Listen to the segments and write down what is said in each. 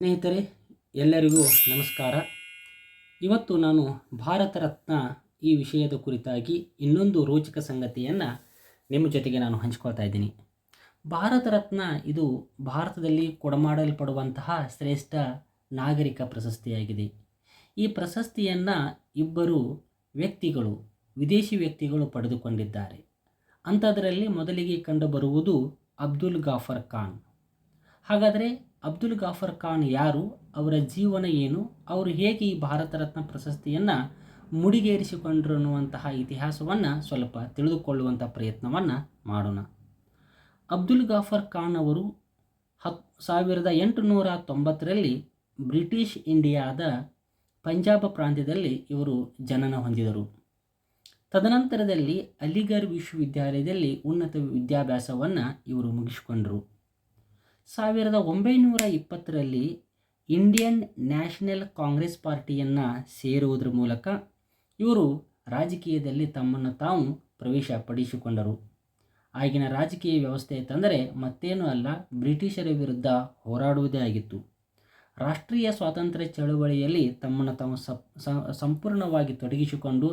ಸ್ನೇಹಿತರೆ, ಎಲ್ಲರಿಗೂ ನಮಸ್ಕಾರ. ಇವತ್ತು ನಾನು ಭಾರತ ರತ್ನ ಈ ವಿಷಯದ ಕುರಿತಾಗಿ ಇನ್ನೊಂದು ರೋಚಕ ಸಂಗತಿಯನ್ನು ನಿಮ್ಮ ಜೊತೆಗೆ ನಾನು ಹಂಚ್ಕೊಳ್ತಾ ಇದ್ದೀನಿ. ಭಾರತ ರತ್ನ ಇದು ಭಾರತದಲ್ಲಿ ಕೊಡಮಾಡಲ್ಪಡುವಂತಹ ಶ್ರೇಷ್ಠ ನಾಗರಿಕ ಪ್ರಶಸ್ತಿಯಾಗಿದೆ. ಈ ಪ್ರಶಸ್ತಿಯನ್ನು ಇಬ್ಬರು ವ್ಯಕ್ತಿಗಳು, ವಿದೇಶಿ ವ್ಯಕ್ತಿಗಳು ಪಡೆದುಕೊಂಡಿದ್ದಾರೆ. ಅಂಥದ್ರಲ್ಲಿ ಮೊದಲಿಗೆ ಕಂಡುಬರುವುದು ಅಬ್ದುಲ್ ಗಾಫರ್ ಖಾನ್. ಹಾಗಾದರೆ ಅಬ್ದುಲ್ ಗಾಫರ್ ಖಾನ್ ಯಾರು, ಅವರ ಜೀವನ ಏನು, ಅವರು ಹೇಗೆ ಈ ಭಾರತ ರತ್ನ ಪ್ರಶಸ್ತಿಯನ್ನು ಮುಡಿಗೇರಿಸಿಕೊಂಡ್ರು ಅನ್ನುವಂತಹ ಇತಿಹಾಸವನ್ನು ಸ್ವಲ್ಪ ತಿಳಿದುಕೊಳ್ಳುವಂಥ ಪ್ರಯತ್ನವನ್ನು ಮಾಡೋಣ. ಅಬ್ದುಲ್ ಗಾಫರ್ ಖಾನ್ ಅವರು ಹತ್, ಸಾವಿರದ ಎಂಟುನೂರ ತೊಂಬತ್ತರಲ್ಲಿ ಬ್ರಿಟಿಷ್ ಇಂಡಿಯಾದ ಪಂಜಾಬ್ ಪ್ರಾಂತ್ಯದಲ್ಲಿ ಇವರು ಜನನ ಹೊಂದಿದರು. ತದನಂತರದಲ್ಲಿ ಅಲಿಗರ್ ವಿಶ್ವವಿದ್ಯಾಲಯದಲ್ಲಿ ಉನ್ನತ ವಿದ್ಯಾಭ್ಯಾಸವನ್ನು ಇವರು ಮುಗಿಸಿಕೊಂಡರು. ಸಾವಿರದ ಒಂಬೈನೂರ ಇಪ್ಪತ್ತರಲ್ಲಿ ಇಂಡಿಯನ್ ನ್ಯಾಷನಲ್ ಕಾಂಗ್ರೆಸ್ ಪಾರ್ಟಿಯನ್ನು ಸೇರುವುದರ ಮೂಲಕ ಇವರು ರಾಜಕೀಯದಲ್ಲಿ ತಮ್ಮನ್ನು ತಾವು ಪ್ರವೇಶ ಪಡಿಸಿಕೊಂಡರು. ಆಗಿನ ರಾಜಕೀಯ ವ್ಯವಸ್ಥೆ ತಂದರೆ ಮತ್ತೇನೂ ಅಲ್ಲ, ಬ್ರಿಟಿಷರ ವಿರುದ್ಧ ಹೋರಾಡುವುದೇ ಆಗಿತ್ತು. ರಾಷ್ಟ್ರೀಯ ಸ್ವಾತಂತ್ರ್ಯ ಚಳುವಳಿಯಲ್ಲಿ ತಮ್ಮನ್ನು ತಾವು ಸಪ್ ಸಂಪೂರ್ಣವಾಗಿ ತೊಡಗಿಸಿಕೊಂಡು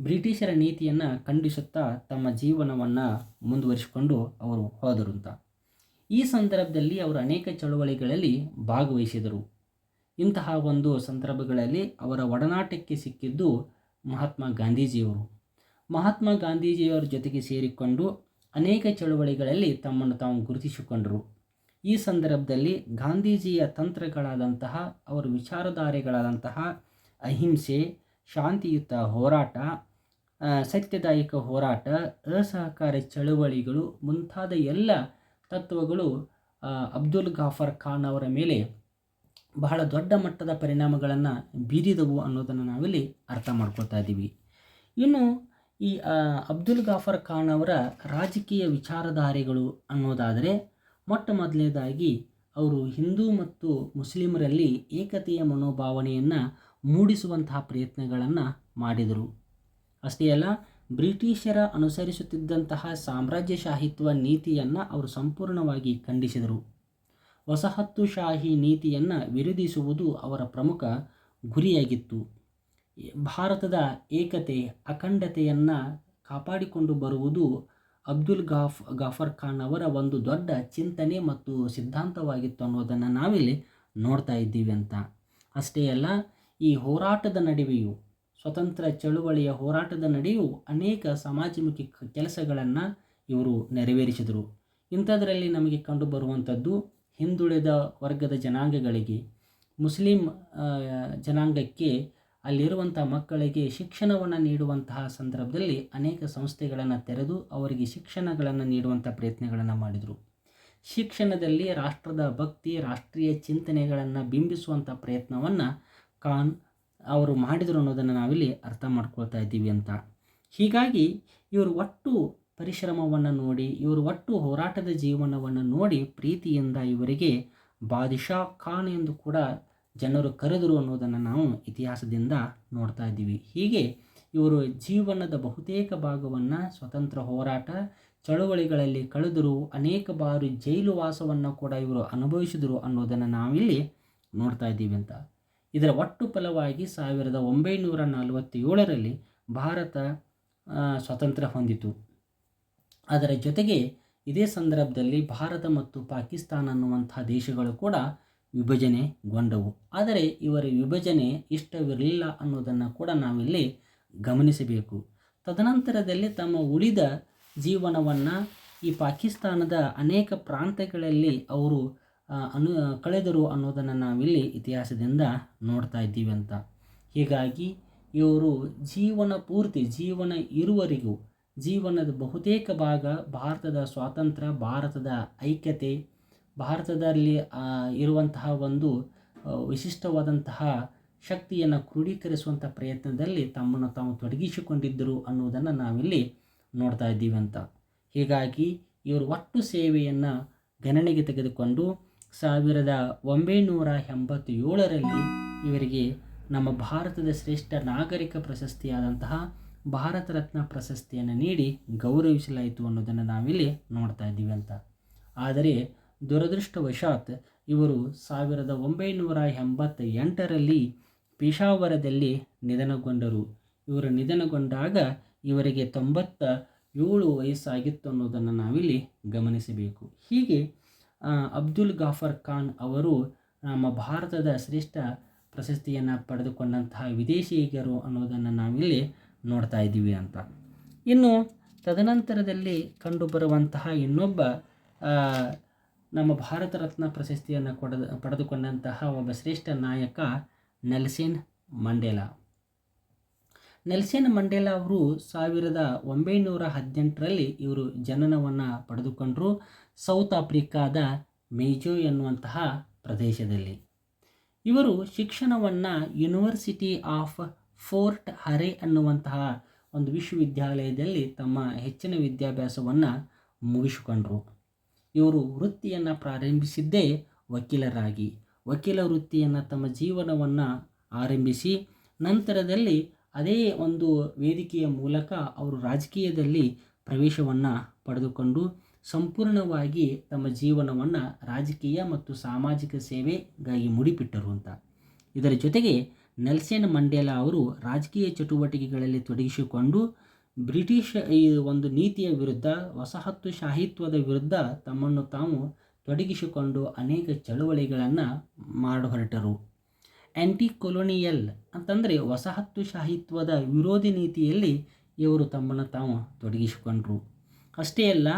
ಬ್ರಿಟಿಷರ ನೀತಿಯನ್ನು ಖಂಡಿಸುತ್ತಾ ತಮ್ಮ ಜೀವನವನ್ನು ಮುಂದುವರಿಸಿಕೊಂಡು ಅವರು ಹೋದರು ಅಂತ. ಈ ಸಂದರ್ಭದಲ್ಲಿ ಅವರು ಅನೇಕ ಚಳುವಳಿಗಳಲ್ಲಿ ಭಾಗವಹಿಸಿದರು. ಇಂತಹ ಒಂದು ಸಂದರ್ಭಗಳಲ್ಲಿ ಅವರ ಒಡನಾಟಕ್ಕೆ ಸಿಕ್ಕಿದ್ದು ಮಹಾತ್ಮ ಗಾಂಧೀಜಿಯವರು. ಮಹಾತ್ಮ ಗಾಂಧೀಜಿಯವರ ಜೊತೆಗೆ ಸೇರಿಕೊಂಡು ಅನೇಕ ಚಳುವಳಿಗಳಲ್ಲಿ ತಮ್ಮನ್ನು ತಾವು ಗುರುತಿಸಿಕೊಂಡರು. ಈ ಸಂದರ್ಭದಲ್ಲಿ ಗಾಂಧೀಜಿಯ ತಂತ್ರಗಳಾದಂತಹ, ಅವರ ವಿಚಾರಧಾರೆಗಳಾದಂತಹ ಅಹಿಂಸೆ, ಶಾಂತಿಯುತ ಹೋರಾಟ ಸತ್ಯದಾಯಕ ಹೋರಾಟ, ಅಸಹಕಾರ ಚಳುವಳಿಗಳು ಮುಂತಾದ ಎಲ್ಲ ತತ್ವಗಳು ಅಬ್ದುಲ್ ಗಾಫರ್ ಖಾನ್ ಅವರ ಮೇಲೆ ಬಹಳ ದೊಡ್ಡ ಮಟ್ಟದ ಪರಿಣಾಮಗಳನ್ನು ಬೀರಿದವು ಅನ್ನೋದನ್ನು ನಾವಿಲ್ಲಿ ಅರ್ಥ ಮಾಡ್ಕೊಳ್ತಾ ಇದ್ದೀವಿ. ಇನ್ನು ಈ ಅಬ್ದುಲ್ ಗಾಫರ್ ಖಾನ್ ಅವರ ರಾಜಕೀಯ ವಿಚಾರಧಾರೆಗಳು ಅನ್ನೋದಾದರೆ ಮೊಟ್ಟ ಮೊದಲನೇದಾಗಿ ಅವರು ಹಿಂದೂ ಮತ್ತು ಮುಸ್ಲಿಮರಲ್ಲಿ ಏಕತೆಯ ಮನೋಭಾವನೆಯನ್ನು ಮೂಡಿಸುವಂತಹ ಪ್ರಯತ್ನಗಳನ್ನು ಮಾಡಿದರು. ಅಷ್ಟೇ ಅಲ್ಲ ಬ್ರಿಟಿಷರ ಅನುಸರಿಸುತ್ತಿದ್ದಂತಹ ಸಾಮ್ರಾಜ್ಯಶಾಹಿತ್ವ ನೀತಿಯನ್ನು ಅವರು ಸಂಪೂರ್ಣವಾಗಿ ಖಂಡಿಸಿದರು. ವಸಾಹತುಶಾಹಿ ನೀತಿಯನ್ನು ವಿರೋಧಿಸುವುದು ಅವರ ಪ್ರಮುಖ ಗುರಿಯಾಗಿತ್ತು. ಭಾರತದ ಏಕತೆ, ಅಖಂಡತೆಯನ್ನು ಕಾಪಾಡಿಕೊಂಡು ಬರುವುದು ಅಬ್ದುಲ್ ಗಾಫ್, ಗಾಫರ್ ಖಾನ್ ಅವರ ಒಂದು ದೊಡ್ಡ ಚಿಂತನೆ ಮತ್ತು ಸಿದ್ಧಾಂತವಾಗಿತ್ತು ಅನ್ನೋದನ್ನು ನಾವಿಲ್ಲಿ ನೋಡ್ತಾ ಇದ್ದೀವಿ ಅಂತ. ಅಷ್ಟೇ ಅಲ್ಲ, ಈ ಹೋರಾಟದ ನಡುವೆಯೂ ಸ್ವತಂತ್ರ ಚಳುವಳಿಯ ಹೋರಾಟದ ನಡೆಯೂ ಅನೇಕ ಸಮಾಜಮುಖಿ ಕೆಲಸಗಳನ್ನು ಇವರು ನೆರವೇರಿಸಿದರು. ಇಂಥದ್ರಲ್ಲಿ ನಮಗೆ ಕಂಡುಬರುವಂಥದ್ದು ಹಿಂದುಳಿದ ವರ್ಗದ ಜನಾಂಗಗಳಿಗೆ, ಮುಸ್ಲಿಂ ಜನಾಂಗಕ್ಕೆ ಅಲ್ಲಿರುವಂಥ ಮಕ್ಕಳಿಗೆ ಶಿಕ್ಷಣವನ್ನು ನೀಡುವಂತಹ ಸಂದರ್ಭದಲ್ಲಿ ಅನೇಕ ಸಂಸ್ಥೆಗಳನ್ನು ತೆರೆದು ಅವರಿಗೆ ಶಿಕ್ಷಣಗಳನ್ನು ನೀಡುವಂಥ ಪ್ರಯತ್ನಗಳನ್ನು ಮಾಡಿದರು. ಶಿಕ್ಷಣದಲ್ಲಿ ರಾಷ್ಟ್ರದ ಭಕ್ತಿ, ರಾಷ್ಟ್ರೀಯ ಚಿಂತನೆಗಳನ್ನು ಬಿಂಬಿಸುವಂಥ ಪ್ರಯತ್ನವನ್ನು ಖಾನ್ ಅವರು ಮಾಡಿದರು ಅನ್ನೋದನ್ನು ನಾವಿಲ್ಲಿ ಅರ್ಥ ಮಾಡ್ಕೊಳ್ತಾ ಇದ್ದೀವಿ ಅಂತ. ಹೀಗಾಗಿ ಇವರು ಒಟ್ಟು ಪರಿಶ್ರಮವನ್ನು ನೋಡಿ, ಇವರು ಒಟ್ಟು ಹೋರಾಟದ ಜೀವನವನ್ನು ನೋಡಿ ಪ್ರೀತಿಯಿಂದ ಇವರಿಗೆ ಬಾದಿಶಾ ಖಾನ್ ಎಂದು ಕೂಡ ಜನರು ಕರೆದರು ಅನ್ನೋದನ್ನು ನಾವು ಇತಿಹಾಸದಿಂದ ನೋಡ್ತಾ ಇದ್ದೀವಿ. ಹೀಗೆ ಇವರು ಜೀವನದ ಬಹುತೇಕ ಭಾಗವನ್ನು ಸ್ವತಂತ್ರ ಹೋರಾಟ, ಚಳುವಳಿಗಳಲ್ಲಿ ಕಳೆದರು ಅನೇಕ ಬಾರಿ ಜೈಲು ವಾಸವನ್ನು ಕೂಡ ಇವರು ಅನುಭವಿಸಿದರು ಅನ್ನೋದನ್ನು ನಾವಿಲ್ಲಿ ನೋಡ್ತಾ ಇದ್ದೀವಿ ಅಂತ. ಇದರ ಒಟ್ಟು ಫಲವಾಗಿ ಸಾವಿರದ ಒಂಬೈನೂರ ನಲವತ್ತೇಳರಲ್ಲಿ ಭಾರತ ಸ್ವತಂತ್ರ ಹೊಂದಿತು. ಅದರ ಜೊತೆಗೆ ಇದೇ ಸಂದರ್ಭದಲ್ಲಿ ಭಾರತ ಮತ್ತು ಪಾಕಿಸ್ತಾನ ಅನ್ನುವಂಥ ದೇಶಗಳು ಕೂಡ ವಿಭಜನೆಗೊಂಡವು. ಆದರೆ ಇವರ ವಿಭಜನೆ ಇಷ್ಟವಿರಲಿಲ್ಲ ಅನ್ನೋದನ್ನು ಕೂಡ ನಾವಿಲ್ಲಿ ಗಮನಿಸಬೇಕು. ತದನಂತರದಲ್ಲಿ ತಮ್ಮ ಉಳಿದ ಜೀವನವನ್ನು ಈ ಪಾಕಿಸ್ತಾನದ ಅನೇಕ ಪ್ರಾಂತ್ಯಗಳಲ್ಲಿ ಅವರು ಅನು, ಕಳೆದರು ಅನ್ನೋದನ್ನು ನಾವಿಲ್ಲಿ ಇತಿಹಾಸದಿಂದ ನೋಡ್ತಾ ಇದ್ದೀವಿ ಅಂತ. ಹೀಗಾಗಿ ಇವರು ಜೀವನ ಪೂರ್ತಿ, ಜೀವನ ಇರುವರಿಗೂ ಜೀವನದ ಬಹುತೇಕ ಭಾಗ ಭಾರತದ ಸ್ವಾತಂತ್ರ್ಯ, ಭಾರತದ ಐಕ್ಯತೆ, ಭಾರತದಲ್ಲಿ ಇರುವಂತಹ ಒಂದು ವಿಶಿಷ್ಟವಾದಂತಹ ಶಕ್ತಿಯನ್ನು ಕ್ರೋಢೀಕರಿಸುವಂಥ ಪ್ರಯತ್ನದಲ್ಲಿ ತಮ್ಮನ್ನು ತಾವು ತೊಡಗಿಸಿಕೊಂಡಿದ್ದರು ಅನ್ನೋದನ್ನು ನಾವಿಲ್ಲಿ ನೋಡ್ತಾ ಇದ್ದೀವಿ ಅಂತ. ಹೀಗಾಗಿ ಇವರು ಒಟ್ಟು ಸೇವೆಯನ್ನು ಗಣನೆಗೆ ತೆಗೆದುಕೊಂಡು ಸಾವಿರದ ಒಂಬೈನೂರ ಎಂಬತ್ತೇಳರಲ್ಲಿ ಇವರಿಗೆ ನಮ್ಮ ಭಾರತದ ಶ್ರೇಷ್ಠ ನಾಗರಿಕ ಪ್ರಶಸ್ತಿಯಾದಂತಹ ಭಾರತ ರತ್ನ ಪ್ರಶಸ್ತಿಯನ್ನು ನೀಡಿ ಗೌರವಿಸಲಾಯಿತು ಅನ್ನೋದನ್ನು ನಾವಿಲ್ಲಿ ನೋಡ್ತಾ ಇದ್ದೀವಿ ಅಂತ. ಆದರೆ ದುರದೃಷ್ಟವಶಾತ್ ಇವರು ಸಾವಿರದ ಒಂಬೈನೂರ ಎಂಬತ್ತ ಎಂಟರಲ್ಲಿ ಪೇಶಾವರದಲ್ಲಿ ನಿಧನಗೊಂಡರು. ಇವರು ನಿಧನಗೊಂಡಾಗ ಇವರಿಗೆ ತೊಂಬತ್ತ ಏಳು ವಯಸ್ಸಾಗಿತ್ತು ಅನ್ನೋದನ್ನು ನಾವಿಲ್ಲಿ ಗಮನಿಸಬೇಕು. ಹೀಗೆ ಅಬ್ದುಲ್ ಗಾಫರ್ ಖಾನ್ ಅವರು ನಮ್ಮ ಭಾರತದ ಶ್ರೇಷ್ಠ ಪ್ರಶಸ್ತಿಯನ್ನು ಪಡೆದುಕೊಂಡಂತಹ ವಿದೇಶಿಗರು ಅನ್ನೋದನ್ನು ನಾವಿಲ್ಲಿ ನೋಡ್ತಾ ಇದ್ದೀವಿ ಅಂತ. ಇನ್ನು ತದನಂತರದಲ್ಲಿ ಕಂಡುಬರುವಂತಹ ಇನ್ನೊಬ್ಬ ನಮ್ಮ ಭಾರತ ರತ್ನ ಪ್ರಶಸ್ತಿಯನ್ನು ಕೊಡದ, ಪಡೆದುಕೊಂಡಂತಹ ಒಬ್ಬ ಶ್ರೇಷ್ಠ ನಾಯಕ ನೆಲ್ಸಿನ್ ಮಂಡೇಲಾ. ನೆಲ್ಸನ್ ಮಂಡೇಲಾ ಅವರು ಸಾವಿರದ ಒಂಬೈನೂರ ಹದಿನೆಂಟರಲ್ಲಿ ಇವರು ಜನನವನ್ನು ಪಡೆದುಕೊಂಡರು. ಸೌತ್ ಆಫ್ರಿಕಾದ ಮೇಜೋ ಎನ್ನುವಂತಹ ಪ್ರದೇಶದಲ್ಲಿ. ಇವರು ಶಿಕ್ಷಣವನ್ನು ಯೂನಿವರ್ಸಿಟಿ ಆಫ್ ಫೋರ್ಟ್ ಹರೆ ಅನ್ನುವಂತಹ ಒಂದು ವಿಶ್ವವಿದ್ಯಾಲಯದಲ್ಲಿ ತಮ್ಮ ಹೆಚ್ಚಿನ ವಿದ್ಯಾಭ್ಯಾಸವನ್ನು ಮುಗಿಸಿಕೊಂಡರು. ಇವರು ವೃತ್ತಿಯನ್ನು ಪ್ರಾರಂಭಿಸಿದ್ದೇ ವಕೀಲರಾಗಿ. ವಕೀಲ ವೃತ್ತಿಯನ್ನು ತಮ್ಮ ಜೀವನವನ್ನು ಆರಂಭಿಸಿ, ನಂತರದಲ್ಲಿ ಅದೇ ಒಂದು ವೇದಿಕೆಯ ಮೂಲಕ ಅವರು ರಾಜಕೀಯದಲ್ಲಿ ಪ್ರವೇಶವನ್ನು ಪಡೆದುಕೊಂಡು ಸಂಪೂರ್ಣವಾಗಿ ತಮ್ಮ ಜೀವನವನ್ನು ರಾಜಕೀಯ ಮತ್ತು ಸಾಮಾಜಿಕ ಸೇವೆಗಾಗಿ ಮುಡಿಪಿಟ್ಟರು ಅಂತ. ಇದರ ಜೊತೆಗೆ ನೆಲ್ಸನ್ ಮಂಡೇಲಾ ಅವರು ರಾಜಕೀಯ ಚಟುವಟಿಕೆಗಳಲ್ಲಿ ತೊಡಗಿಸಿಕೊಂಡು ಬ್ರಿಟಿಷ್ ಈ ಒಂದು ನೀತಿಯ ವಿರುದ್ಧ, ವಸಾಹತುಶಾಹಿತ್ವದ ವಿರುದ್ಧ ತಮ್ಮನ್ನು ತಾವು ತೊಡಗಿಸಿಕೊಂಡು ಅನೇಕ ಚಳುವಳಿಗಳನ್ನು ಮಾಡಹೊರಟರು ಆ್ಯಂಟಿ ಕೊಲೋನಿಯಲ್ ಅಂತಂದರೆ ವಸಾಹತುಶಾಹಿತ್ವದ ವಿರೋಧಿ ನೀತಿಯಲ್ಲಿ ಇವರು ತಮ್ಮನ್ನು ತಾವು ತೊಡಗಿಸಿಕೊಂಡರು. ಅಷ್ಟೇ ಅಲ್ಲ,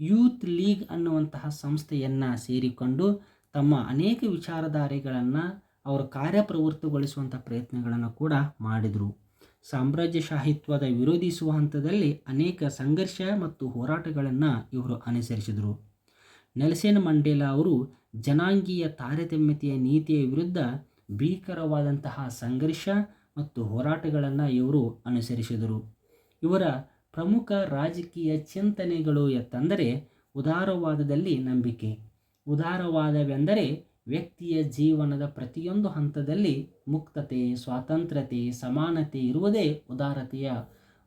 ಯೂತ್ ಲೀಗ್ ಅನ್ನುವಂತಹ ಸಂಸ್ಥೆಯನ್ನು ಸೇರಿಕೊಂಡು ತಮ್ಮ ಅನೇಕ ವಿಚಾರಧಾರೆಗಳನ್ನು ಅವರು ಕಾರ್ಯಪ್ರವೃತ್ತಗೊಳಿಸುವಂಥ ಪ್ರಯತ್ನಗಳನ್ನು ಕೂಡ ಮಾಡಿದರು. ಸಾಮ್ರಾಜ್ಯಶಾಹಿತ್ವದ ವಿರೋಧಿಸುವ ಹಂತದಲ್ಲಿ ಅನೇಕ ಸಂಘರ್ಷ ಮತ್ತು ಹೋರಾಟಗಳನ್ನು ಇವರು ಅನುಸರಿಸಿದರು. ನೆಲ್ಸನ್ ಮಂಡೇಲಾ ಅವರು ಜನಾಂಗೀಯ ತಾರತಮ್ಯತೆಯ ನೀತಿಯ ವಿರುದ್ಧ ಭೀಕರವಾದಂತಹ ಸಂಘರ್ಷ ಮತ್ತು ಹೋರಾಟಗಳನ್ನು ಇವರು ಅನುಸರಿಸಿದರು. ಇವರ ಪ್ರಮುಖ ರಾಜಕೀಯ ಚಿಂತನೆಗಳು ಎತ್ತಂದರೆ ಉದಾರವಾದದಲ್ಲಿ ನಂಬಿಕೆ. ಉದಾರವಾದವೆಂದರೆ ವ್ಯಕ್ತಿಯ ಜೀವನದ ಪ್ರತಿಯೊಂದು ಹಂತದಲ್ಲಿ ಮುಕ್ತತೆ, ಸ್ವಾತಂತ್ರ್ಯತೆ, ಸಮಾನತೆ ಇರುವುದೇ ಉದಾರತೆಯ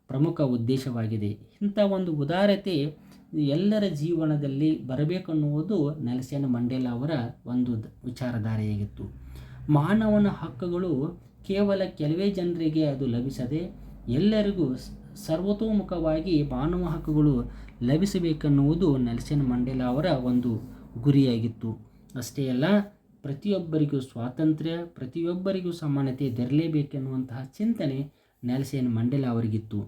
ಪ್ರಮುಖ ಉದ್ದೇಶವಾಗಿದೆ. ಇಂಥ ಒಂದು ಉದಾರತೆ ಎಲ್ಲರ ಜೀವನದಲ್ಲಿ ಬರಬೇಕನ್ನುವುದು ನೆಲ್ಸನ್ ಮಂಡೇಲಾ ಅವರ ಒಂದು ವಿಚಾರಧಾರೆಯಾಗಿತ್ತು. ಮಾನವನ ಹಕ್ಕುಗಳು ಕೇವಲ ಕೆಲವೇ ಜನರಿಗೆ ಅದು ಲಭಿಸದೆ ಎಲ್ಲರಿಗೂ ಸರ್ವತೋಮುಖವಾಗಿ ಮಾನವ ಹಕ್ಕುಗಳು ಲಭಿಸಬೇಕೆನ್ನುವುದು ನೆಲ್ಸನ್ ಮಂಡೇಲಾ ಅವರ ಒಂದು ಗುರಿಯಾಗಿತ್ತು. ಅಷ್ಟೇ ಅಲ್ಲ, ಪ್ರತಿಯೊಬ್ಬರಿಗೂ ಸ್ವಾತಂತ್ರ್ಯ, ಪ್ರತಿಯೊಬ್ಬರಿಗೂ ಸಮಾನತೆ ದೊರಲೇಬೇಕೆನ್ನುವಂತಹ ಚಿಂತನೆ ನೆಲ್ಸನ್ ಮಂಡೇಲಾ ಅವರಿಗಿತ್ತು.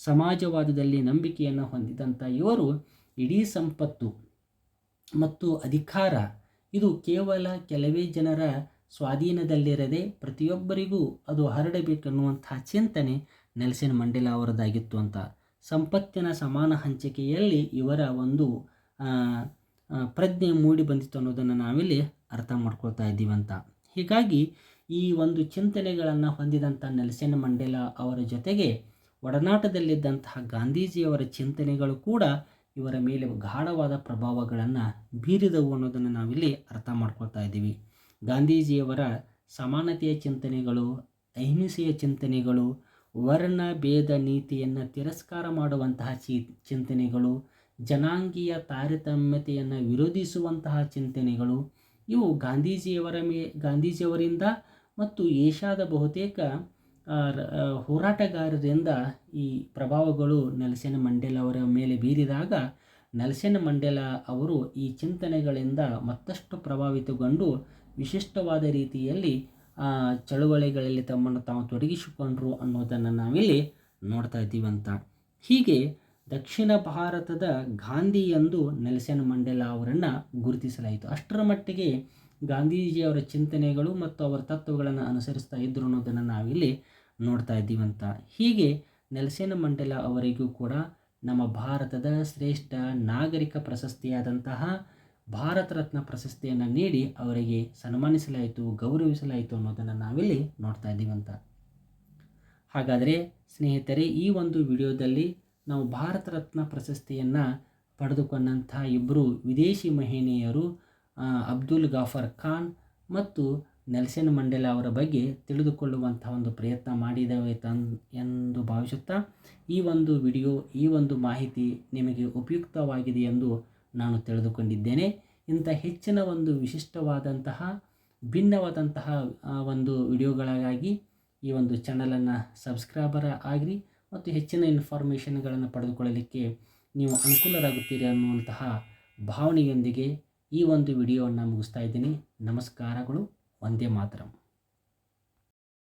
ಸಮಾಜವಾದದಲ್ಲಿ ನಂಬಿಕೆಯನ್ನು ಹೊಂದಿದಂಥ ಇವರು ಇಡೀ ಸಂಪತ್ತು ಮತ್ತು ಅಧಿಕಾರ, ಇದು ಕೇವಲ ಕೆಲವೇ ಜನರ ಸ್ವಾಧೀನದಲ್ಲಿರದೆ ಪ್ರತಿಯೊಬ್ಬರಿಗೂ ಅದು ಹರಡಬೇಕೆನ್ನುವಂಥ ಚಿಂತನೆ ನೆಲ್ಸನ್ ಮಂಡೇಲಾ ಅವರದಾಗಿತ್ತು ಅಂತ. ಸಂಪತ್ತಿನ ಸಮಾನ ಹಂಚಿಕೆಯಲ್ಲಿ ಇವರ ಒಂದು ಪ್ರಜ್ಞೆ ಮೂಡಿ ಬಂದಿತ್ತು ಅನ್ನೋದನ್ನು ನಾವಿಲ್ಲಿ ಅರ್ಥ ಮಾಡ್ಕೊಳ್ತಾ ಇದ್ದೀವಿ ಅಂತ. ಹೀಗಾಗಿ ಈ ಒಂದು ಚಿಂತನೆಗಳನ್ನು ಹೊಂದಿದಂಥ ನೆಲ್ಸನ್ ಮಂಡೇಲಾ ಅವರ ಜೊತೆಗೆ ಒಡನಾಟದಲ್ಲಿದ್ದಂತಹ ಗಾಂಧೀಜಿಯವರ ಚಿಂತನೆಗಳು ಕೂಡ ಇವರ ಮೇಲೆ ಗಾಢವಾದ ಪ್ರಭಾವಗಳನ್ನು ಬೀರಿದವು ಅನ್ನೋದನ್ನು ನಾವಿಲ್ಲಿ ಅರ್ಥ ಮಾಡ್ಕೊಳ್ತಾ ಇದ್ದೀವಿ. ಗಾಂಧೀಜಿಯವರ ಸಮಾನತೆಯ ಚಿಂತನೆಗಳು, ಅಹಿಂಸೆಯ ಚಿಂತನೆಗಳು, ವರ್ಣ ಭೇದ ನೀತಿಯನ್ನು ತಿರಸ್ಕಾರ ಮಾಡುವಂತಹ ಚಿ, ಚಿಂತನೆಗಳು, ಜನಾಂಗೀಯ ತಾರತಮ್ಯತೆಯನ್ನು ವಿರೋಧಿಸುವಂತಹ ಚಿಂತನೆಗಳು, ಇವು ಗಾಂಧೀಜಿಯವರ ಮೇ, ಗಾಂಧೀಜಿಯವರಿಂದ ಮತ್ತು ಏಷ್ಯಾದ ಬಹುತೇಕ ಹೋರಾಟಗಾರರಿಂದ ಈ ಪ್ರಭಾವಗಳು ನೆಲ್ಸನ್ ಮಂಡೇಲ ಅವರ ಮೇಲೆ ಬೀರಿದಾಗ ನೆಲ್ಸನ್ ಮಂಡೇಲ ಅವರು ಈ ಚಿಂತನೆಗಳಿಂದ ಮತ್ತಷ್ಟು ಪ್ರಭಾವಿತಗೊಂಡು ವಿಶಿಷ್ಟವಾದ ರೀತಿಯಲ್ಲಿ ಚಳುವಳಿಗಳಲ್ಲಿ ತಮ್ಮನ್ನು ತಾವು ತೊಡಗಿಸಿಕೊಂಡ್ರು ಅನ್ನೋದನ್ನು ನಾವಿಲ್ಲಿ ನೋಡ್ತಾ ಇದ್ದೀವಂತ ಹೀಗೆ ದಕ್ಷಿಣ ಭಾರತದ ಗಾಂಧಿ ಎಂದು ನೆಲ್ಸನ್ ಮಂಡೇಲಾ ಅವರನ್ನು ಗುರುತಿಸಲಾಯಿತು. ಅಷ್ಟರ ಮಟ್ಟಿಗೆ ಗಾಂಧೀಜಿಯವರ ಚಿಂತನೆಗಳು ಮತ್ತು ಅವರ ತತ್ವಗಳನ್ನು ಅನುಸರಿಸ್ತಾ ಇದ್ದರು ಅನ್ನೋದನ್ನು ನಾವಿಲ್ಲಿ ನೋಡ್ತಾ ಇದ್ದೀವಂತ ಹೀಗೆ ನೆಲ್ಸನ್ ಮಂಡೇಲಾ ಅವರಿಗೂ ಕೂಡ ನಮ್ಮ ಭಾರತದ ಶ್ರೇಷ್ಠ ನಾಗರಿಕ ಪ್ರಶಸ್ತಿಯಾದಂತಹ ಭಾರತ ರತ್ನ ಪ್ರಶಸ್ತಿಯನ್ನು ನೀಡಿ ಅವರಿಗೆ ಸನ್ಮಾನಿಸಲಾಯಿತು, ಗೌರವಿಸಲಾಯಿತು ಅನ್ನೋದನ್ನು ನಾವಿಲ್ಲಿ ನೋಡ್ತಾ ಇದ್ದೀವಿ ಅಂತ. ಹಾಗಾದರೆ ಸ್ನೇಹಿತರೆ, ಈ ಒಂದು ವಿಡಿಯೋದಲ್ಲಿ ನಾವು ಭಾರತ ರತ್ನ ಪ್ರಶಸ್ತಿಯನ್ನು ಪಡೆದುಕೊಂಡಂಥ ಇಬ್ಬರು ವಿದೇಶಿ ಮಹಿಳೆಯರು ಅಬ್ದುಲ್ ಗಾಫರ್ ಖಾನ್ ಮತ್ತು ನೆಲ್ಸನ್ ಮಂಡೇಲ ಅವರ ಬಗ್ಗೆ ತಿಳಿದುಕೊಳ್ಳುವಂಥ ಒಂದು ಪ್ರಯತ್ನ ಮಾಡಿದ್ದೇವೆ ತನ್, ಎಂದು ಭಾವಿಸುತ್ತಾ ಈ ಒಂದು ವಿಡಿಯೋ, ಈ ಒಂದು ಮಾಹಿತಿ ನಿಮಗೆ ಉಪಯುಕ್ತವಾಗಿದೆ ಎಂದು ನಾನು ತಿಳಿದುಕೊಂಡಿದ್ದೇನೆ. ಇಂಥ ಹೆಚ್ಚಿನ ಒಂದು ವಿಶಿಷ್ಟವಾದಂತಹ, ಭಿನ್ನವಾದಂತಹ ಒಂದು ವಿಡಿಯೋಗಳಿಗಾಗಿ ಈ ಒಂದು ಚಾನಲನ್ನು ಸಬ್ಸ್ಕ್ರೈಬರ್ ಆಗಿರಿ ಮತ್ತು ಹೆಚ್ಚಿನ ಇನ್ಫಾರ್ಮೇಷನ್ಗಳನ್ನು ಪಡೆದುಕೊಳ್ಳಲಿಕ್ಕೆ ನೀವು ಅನುಕೂಲರಾಗುತ್ತೀರಿ ಅನ್ನುವಂತಹ ಭಾವನೆಯೊಂದಿಗೆ ಈ ಒಂದು ವಿಡಿಯೋವನ್ನು ಮುಗಿಸ್ತಾ ಇದ್ದೀನಿ. ನಮಸ್ಕಾರಗಳು. ಒಂದೇ ಮಾತರಂ.